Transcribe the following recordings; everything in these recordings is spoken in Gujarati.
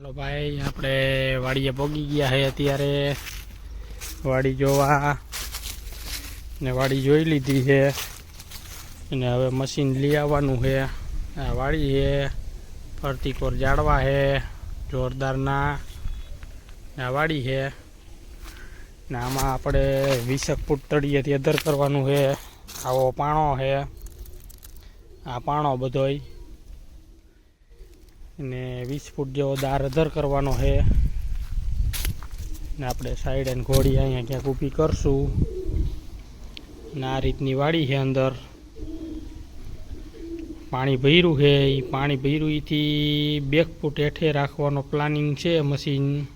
હાલો ભાઈ, આપણે વાડીએ પોગી ગયા છે અત્યારે. વાડી જોવા. ને વાડી જોઈ લીધી છે અને હવે મશીન લઈ આવવાનું છે આ વાડી છે ફરતી કોર જાડવા છે જોરદારના. આ વાડી છે ને આમાં આપણે વીસક ફૂટ તળિયેથી અધર કરવાનું છે આવો પાણો છે આ પાણો બધોય. ને વીસ ફૂટ જેવો દાર અધર કરવાનો છે. ને આપણે સાઈડ એન્ડ ઘોડી અહીંયા ક્યાંક ઊભી કરશું. ને આ રીતની વાડી છે અંદર. પાણી ભર્યું છે. એ પાણી ભર્યું એથી બે ફૂટ હેઠે રાખવાનો પ્લાનિંગ છે મશીન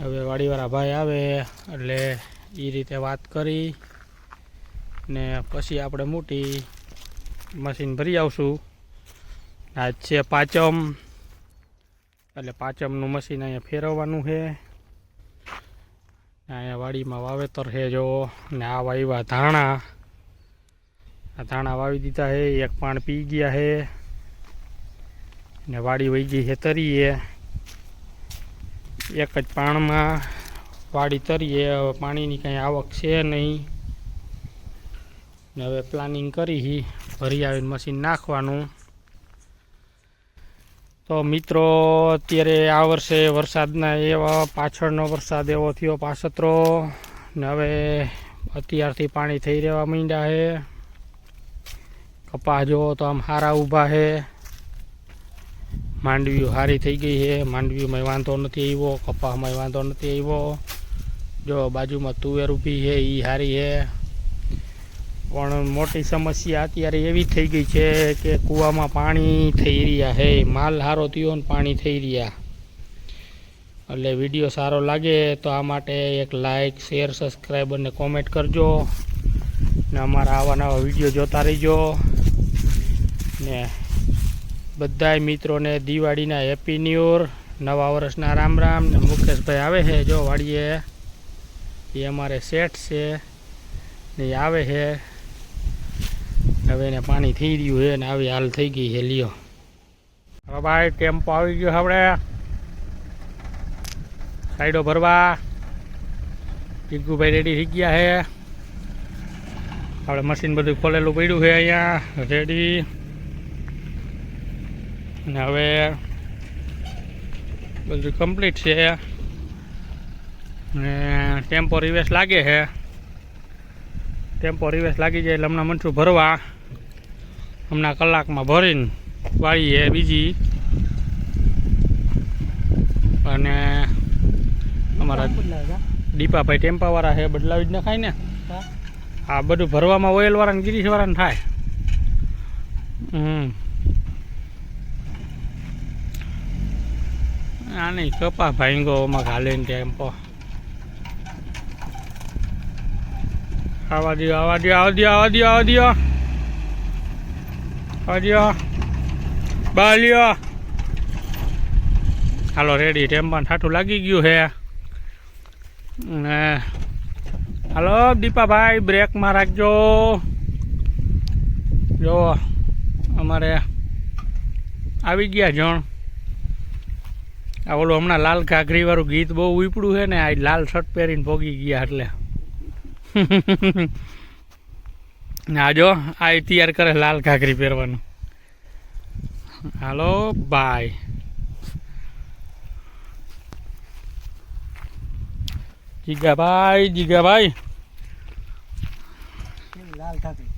હવે વાડીવાળા ભાઈ આવે એટલે એ રીતે વાત કરી. ને પછી આપણે મોટી મશીન ભરી આવશું. આજ છે પાંચમ. એટલે પાંચમનું મશીન અહીંયા ફેરવવાનું છે. અહીંયા વાડીમાં વાવેતર છે, જો. ને આ વાવ્યા ધાણા. આ ધાણા વાવી દીધા છે, એક પાણ પી ગયા છે. ને વાડી વહી ગઈ છે તરીએ. એક જ પાણમાં વાડી તરીએ, હવે પાણીની કાંઈ આવક છે નહીં. ને હવે પ્લાનિંગ કરી ભરી આવીને મશીન નાખવાનું. તો મિત્રો, અત્યારે આ વર્ષે વરસાદના એવા પાછળનો વરસાદ એવો થયો પાસતરો ને હવે અત્યારથી પાણી થઈ રહેવા માંડ્યા છે. કપા જુઓ તો આમ હારા ઊભા છે. માંડવીઓ સારી થઈ ગઈ છે. માંડવીમાં વાંધો નથી આવ્યો કપાસમાં વાંધો નથી આવ્યો. જો બાજુમાં તુવેર ઊભી છે એ સારી છે. પણ મોટી સમસ્યા અત્યારે એવી થઈ ગઈ છે કે કૂવામાં પાણી થઈ રહ્યા હે માલ સારો થયો ને પાણી થઈ રહ્યા. એટલે વીડિયો સારો લાગે તો આ માટે એક લાઇક શેર સબસ્ક્રાઈબ અને કોમેન્ટ કરજો. ને અમારા આવા નવા વીડિયો જોતા રહીજો. ને બધાય મિત્રોને દિવાળીના હેપી ન્યૂર નવા વર્ષના રામ રામ. ને મુકેશભાઈ આવે છે, જો વાડીએ. એ અમારે સેટ છે. ને આવે છે. હવે એને પાણી થઈ રહ્યું છે ને આવી હાલ થઈ ગઈ છે, લ્યો. હવે ભાઈ, ટેમ્પો આવી ગયો આપણે. સાઈડો ભરવા. જીગુભાઈ રેડી થઈ ગયા છે. આપણે મશીન બધું ખોલેલું પડ્યું છે અહીંયા. રેડી અને હવે બધું કમ્પ્લીટ છે. ને ટેમ્પો રિવેસ લાગે છે. ટેમ્પો રિવેસ લાગી જાય એટલે હમણાં મનસું ભરવા. હમણાં કલાકમાં ભરીને વાળીએ બીજી. અને અમારા દીપાભાઈ ટેમ્પાવાળા છે બદલાવી જ નખાય ને. આ બધું ભરવામાં ઓઇલવાળાને ગિરીશવાળાને થાય. હમ. આ નહીં કપા ભાંગો માં ઘાલે ને ટેમ્પો આવા દો આવા દો આવા દો આવા દો આવા દો દો બાલ્યો. હાલો રેડી ટેમ્પાને ઠાઠું લાગી ગયું છે ને હાલો, દીપાભાઈ બ્રેકમાં રાખજો. જો, અમારે આવી ગયા જણ. આ ઓલું હમણાં લાલ ઘાઘરી વાળું ગીત બહુ ઉપડ્યું છે ને, આ લાલ શર્ટ પહેરીને ભોગી ગયા એટલે. આ જો આ તૈયાર કરે લાલ ઘાઘરી પહેરવાનું. હાલો બાય જીગાભાઈ જીગાભાઈ. લાલ ઘાઘરી.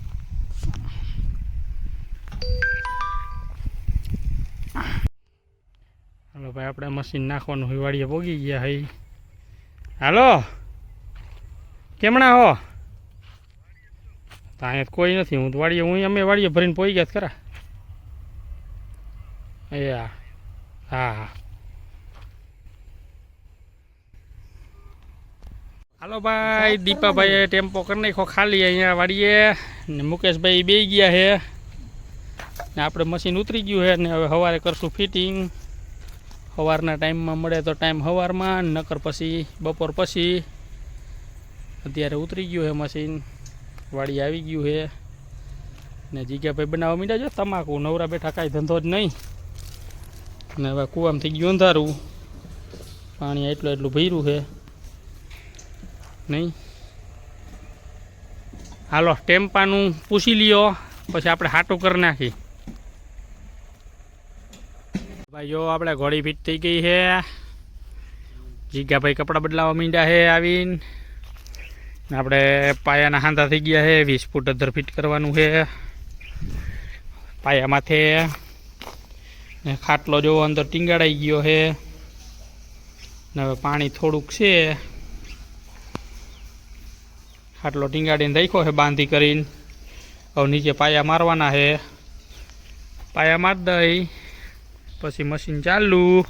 હાલો ભાઈ આપણે મશીન નાખવાનું હિવાળીએ ભોગી પોગી ગયા હઈ. હાલો. કેમણા હો? તો અહીંયા કોઈ નથી. હું તો વાડીએ હું અમે વાડીએ ભરીને પોઈ ગયા ખરા. એ હા હા. હા હાલો ભાઈ દીપાભાઈએ ટેમ્પો કરી નાખ્યો ખાલી અહીંયા વાડીએ. ને મુકેશભાઈ બે ગયા છે. ને આપણે મશીન ઉતરી ગયું છે ને હવે સવારે કરશું ફિટિંગ. સવારના ટાઈમમાં મળે તો ટાઈમ સવારમાં નકર પછી બપોર પછી. અત્યારે ઉતરી ગયું છે મશીન. વાડી આવી ગયું છે. ને જગ્યા ભાઈ બનાવવા મીડા જો તમાકુ, નવરા બેઠા કાંઈ ધંધો જ નહીં. ને હવે કૂવામાં થઈ ગયું અંધારું. પાણી એટલું એટલું ભર્યું છે. નહીં. હાલો, ટેમ્પાનું પૂછી લ્યો. પછી આપણે હાટું કરી નાખી ભાઈ જો આપણે ઘોડી ફીટ થઈ ગઈ છે. જીગાભાઈ કપડાં બદલાવા મીંડ્યા છે આવીને. આપણે પાયાના હાંધા થઈ ગયા છે, વીસ ફૂટ અધર ફીટ કરવાનું છે. પાયા માથે ખાટલો જેવો અંદર ટીંગાડાઈ ગયો છે. ને હવે પાણી થોડુંક છે. ખાટલો ટીંગાડીને રાખ્યો છે બાંધી કરીને. હવે નીચે પાયા મારવાના છે. પાયા માર દઈ. પછી મશીન ચાલુ.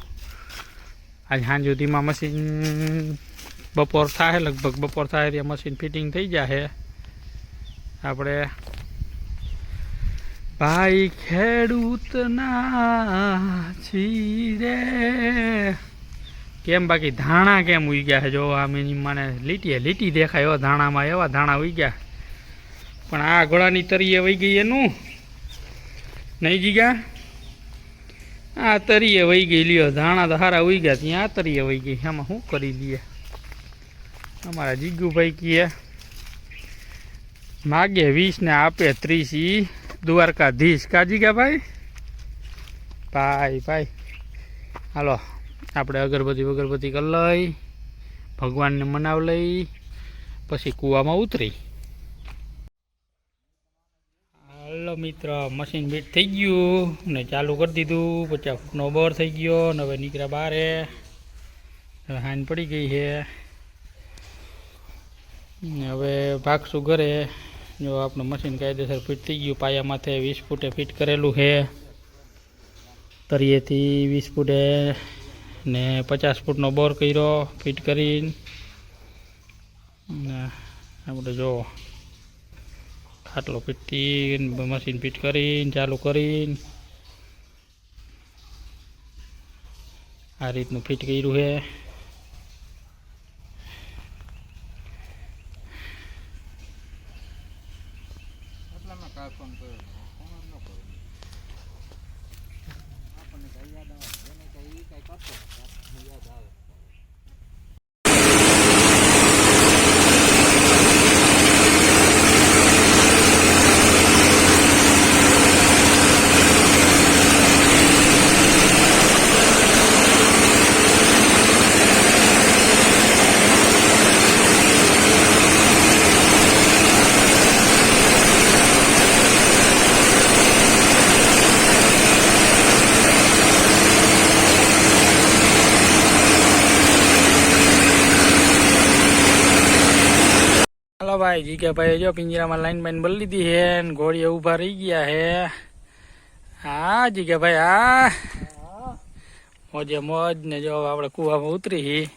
આજે સાંજ સુધીમાં મશીન બપોર થાય, લગભગ બપોર થાય ત્યાં મશીન ફિટિંગ થઈ જશે આપણે ભાઈ ખેડૂતના છી રે કેમ બાકી ધાણા કેમ ઉઈ ગયા છે? જો આમ એની મને લીટીએ લીટી દેખાય, એવા ધાણામાં એવા ધાણા ઉઈ ગયા. પણ આ ઘોડાની તરીએ વહી ગઈ એનું. નહીં જીગા આ તરીએ વહી ગઈ, લ્યો, ધાણા તો હારા ઉઈ ગયા, ત્યાં આ તરીએ વહી ગઈ. એમાં શું કરી લઈએ અમારા જીગુભાઈ કીએ માગે વીસ ને આપે ત્રીસ ઈ દ્વારકાધીશ. કાજીગા ભાઈ? ભાઈ ભાઈ. હાલો, આપણે અગરબત્તી વગરબત્તી કરી લઈ, ભગવાનને મનાવ લઈ, પછી કૂવામાં ઉતરી. હાલો મિત્ર, મશીન બીટ થઈ ગયું ને ચાલુ કરી દીધું પચાસ ફૂટનો બોર થઈ ગયો ને હવે નીકળ્યા બારે. હવે હાન પડી ગઈ છે. હવે ભાગશું ઘરે. જો આપણું મશીન કાયદેસર ફિટ થઈ ગયું, પાયા માથે વીસ ફૂટે ફિટ કરેલું છે. તરીએથી વીસ ફૂટે ને પચાસ ફૂટનો બોર કર્યો, ફિટ કરીને. આપણે જો ખાટલો ફીટથી મશીન ફિટ કરીને, ચાલુ કરીને. આ રીતનું ફિટ કર્યું છે. હાલો ભાઈ, જી કે ભાઈ, જો પિંજરામાં લાઈન બાઈન બદલી દીધી હે ને ઘોડીએ ઊભા રહી ગયા હે. હા, જી કે ભાઈ, હા. મોજે મોજ ને જો આપણે કૂવામાં ઉતરી હી.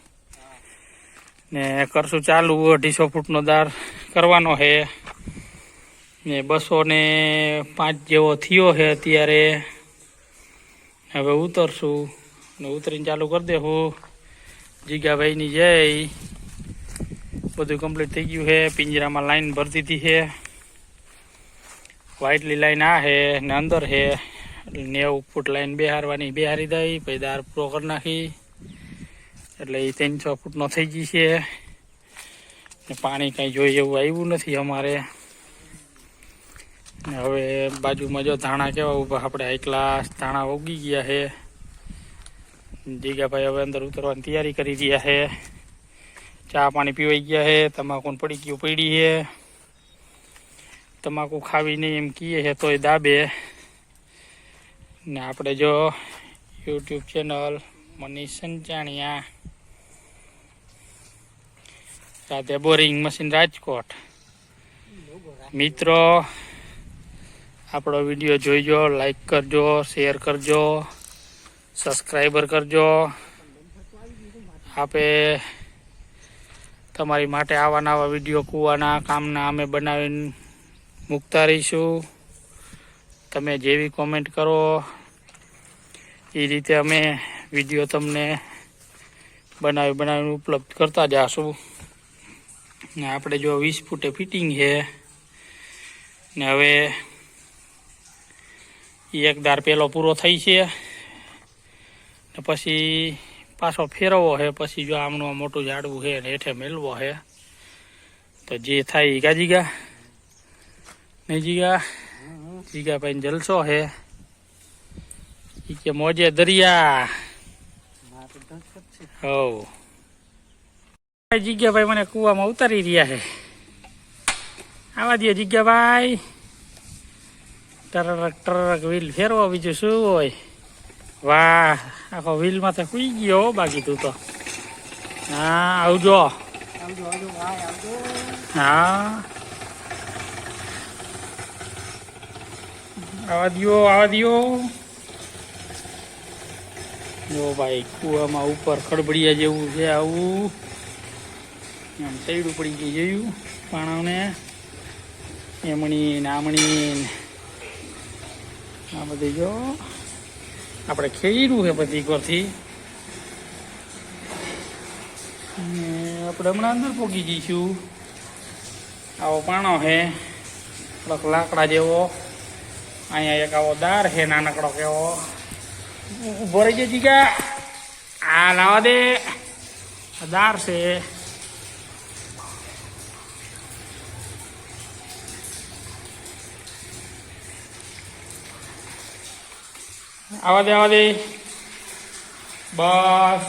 ને કરશું ચાલુ, અઢીસો ફૂટનો દાર કરવાનો છે ને બસો ને પાંચ જેવો થયો છે અત્યારે. હવે ઉતરશું ને ઉતરીને ચાલુ કરી દેવું જીગાભાઈની જય. બધું કમ્પ્લીટ થઈ ગયું છે. પિંજરામાં લાઈન ભરી દીધી છે. વ્હાઇટલી લાઈન આ છે ને અંદર છે. નેવું ફૂટ લાઈન બેહારવાની, બેહારી દઈ, પછી દાર પૂરો કરી નાખી. એટલે એ ત્રણસો ફૂટનો થઈ ગઈ છે. ને પાણી કાંઈ જોઈએ એવું આવ્યું નથી અમારે. હવે બાજુમાં જો ધાણા કેવા ઊભા, આપણે એકલા ધાણા ઉગી ગયા છે. જીગાભાઈ હવે અંદર ઉતરવાની તૈયારી કરી રહ્યા છે. ચા પાણી પીવાઈ ગયા છે તમાકુ પડી ગયું પડી છે તમાકુ ખાવી નહીં એમ કહીએ છે તોય દાબે. ને આપણે જો યુટ્યુબ ચેનલ મનીષ સંચાણિયા. સાથે બોરિંગ મશીન રાજકોટ. મિત્રો, આપણો વીડિયો જોઈજો લાઈક કરજો શેર કરજો સબસ્ક્રાઈબર કરજો. આપે તમારી માટે આવા નવા વીડિયો કૂવાના, કામના અમે બનાવીને મૂકતા રહીશું. તમે જેવી કોમેન્ટ કરો, એ રીતે અમે વીડિયો તમને બનાવી બનાવીને ઉપલબ્ધ કરતા જશું. ને આપણે જો વીસ ફૂટે ફિટિંગ છે, ને હવે એક દાર પહેલો પૂરો થઈ છે. ને પછી પાછો ફેરવવો છે પછી જો આમનું મોટું ઝાડવું છે ને હેઠે મેળવો છે તો જે થાય એ ગાજીગા નહીં જીગા જીગા ભાઈ જલસો છે કે મોજે દરિયા. હવ. જીગ્યાભાઈ મને કુવામાં ઉતારી રહ્યા છે આવા દે જીગ્યાભાઈ ટરક ટરક વ્હીલ ફેરવો બીજું શું હોય? વાહ, આખો વ્હીલમાં તો સુઈ ગયો બાકી તું તો. હા, આવજો. હા. આવા દો આવા દો જો ભાઈ, કુવામાં ઉપર ખડબડિયા જેવું છે આવું. આમ તૈડું પડી ગઈ જોયું પાણાને એમણી ને આમણી આ બધી જો. આપણે ખેડ્યું છે બધી ઘરથી આપણે હમણાં અંદર પોગી જઈશું. આવો પાણો છે થોડોક લાકડા જેવો. અહીંયા એક આવો દાર છે નાનકડો કેવો. ઊભો રહી જતી ગયા આ લાવા દે. દાર છે. આવા દે આવા દે બસ.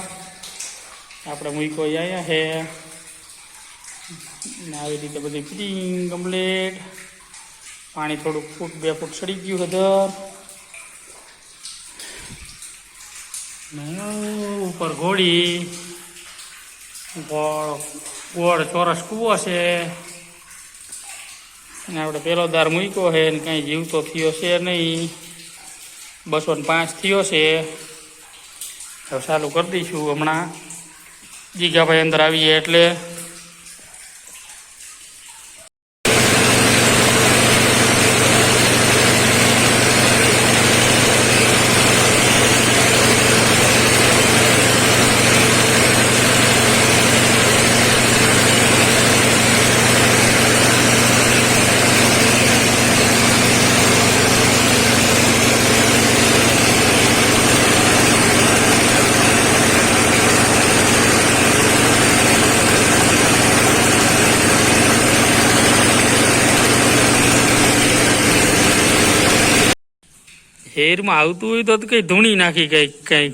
આપણે મૂકો અહીંયા ને આવી રીતે બધી ફિટિંગ કમ્પ્લીટ. પાણી થોડુંક ફૂટ, બે ફૂટ સડી ગયું હધર ઉપર ઘોડી. ગોળ ગોળ ચોરસ કૂવો છે. આપણે પેલો દાર મૂક્યો છે ને કાંઈ જીવતો થયો છે નહીં. બસો ને પાંચ થયો છે. હવે ચાલુ કરી દઈશું હમણાં. જીગાભાઈ અંદર આવીએ એટલે હેરમાં આવતું હોય તો કઈ ધૂણી નાખી કઈ કઈ.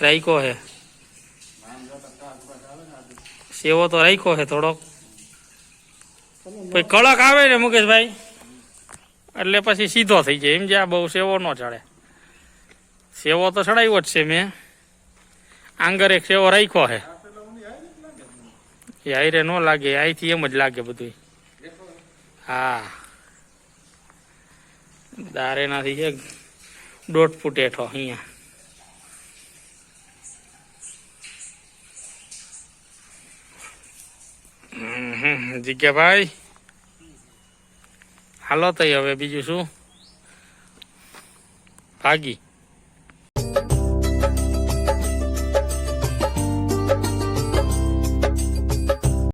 રાખ્યો હે. સેવો તો રાખ્યો હે થોડોક. પછી કડક આવે ને મુકેશભાઈ, એટલે પછી સીધો થઈ જાય. એમ જ્યાં બહુ સેવો ન ચડે. સેવો તો ચડાવ્યો જ છે મેં. આંગર એક સેવો રાખ્યો હે. એ હાઈરે ન લાગે અહીંથી એમ જ લાગે બધું હા. દારે નાથી છે દોઢ ફૂટ હેઠો અહીંયા. જીગ્યાભાઈ હાલો તઈ હવે બીજું શું? ભાગી.